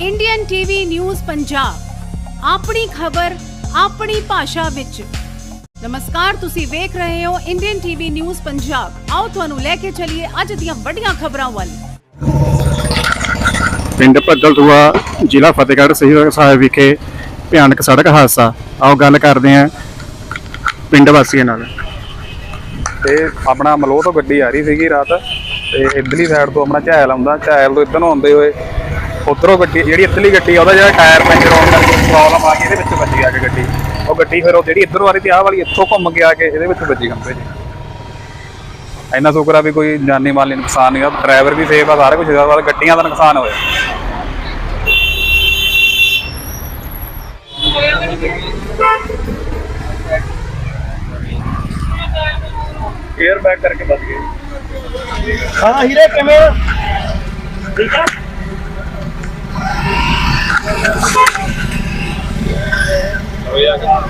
Indian TV news Punjab ਆਪਣੀ ਖਬਰ ਆਪਣੀ ਭਾਸ਼ਾ ਵਿੱਚ। ਨਮਸਕਾਰ ਤੁਸੀਂ ਵੇਖ ਰਹੇ ਹੋ ਇੰਡੀਅਨ ਟੀਵੀ ਨਿਊਜ਼ ਪੰਜਾਬ ਆਓ ਤੁਹਾਨੂੰ ਲੈ ਕੇ ਚੱਲੀਏ ਅੱਜ ਦੀਆਂ ਵੱਡੀਆਂ ਖਬਰਾਂ ਵੱਲ। ਪਿੰਡ ਭੱਦਲਦੂਆ ਜ਼ਿਲ੍ਹਾ ਫਤਿਹਗੜ੍ਹ ਸਹੀ ਸਾਹਿਬ ਵਿਖੇ ਭਿਆਨਕ ਸੜਕ ਹਾਦਸਾ। ਆਓ ਗੱਲ ਕਰਦੇ ਹਾਂ ਪਿੰਡ ਵਾਸੀਆਂ ਨਾਲ। ਤੇ ਆਪਣਾ ਮਲੋਹ ਤੋਂ ਗੱਡੀ ਆ ਰਹੀ ਸੀਗੀ ਰਾਤ ਤੇ ਇਧਰਲੀ ਸਾਈਡ ਤੋਂ ਆਪਣਾ ਝੈਲ ਆਉਂਦਾ। ਝੈਲ ਤੋਂ ਇੱਧਰ ਨੂੰ ਆਉਂਦੇ ਹੋਏ ਉਧਰੋਂ ਗੱਡੀ, ਜਿਹੜੀ ਇੱਧਰਲੀ ਗੱਡੀ ਆ, ਉਹਦਾ ਜਿਹੜਾ ਟਾਇਰ ਪੈਂਚਰ ਹੋਣ ਕਰਕੇ ਪ੍ਰੋਬਲਮ ਆ ਗਈ, ਇਹਦੇ ਵਿੱਚ ਵੱਜੀ ਆ ਕੇ ਗੱਡੀ। ਉਹ ਗੱਡੀ ਫਿਰ ਉਹ ਜਿਹੜੀ ਇੱਧਰੋਂ ਆ ਰਹੀ ਤੇ ਆਹ ਵਾਲੀ ਇੱਥੋਂ ਘੁੰਮ ਕੇ ਆ ਕੇ ਇਹਦੇ ਵਿੱਚ ਵੱਜੀ ਖੰਭੇ 'ਚ ਇੰਨਾ ਸ਼ੁਕਰ ਆ ਵੀ ਕੋਈ ਜਾਨੀ ਮਾਲੀ ਨੁਕਸਾਨ ਨਹੀਂ ਆ ਡਰਾਈਵਰ ਵੀ ਸੇਫ ਆ, ਸਾਰਾ ਕੁਝ ਦਾ ਬਾਅਦ ਗੱਡੀਆਂ ਦਾ ਨੁਕਸਾਨ ਹੋਇਆ। 에ਅਰ ਬੈਗ ਕਰਕੇ ਬਚ ਗਏ। ਹਾਂ, ਹੀਰੇ ਕਿਵੇਂ ਠੀਕ ਆ? やった。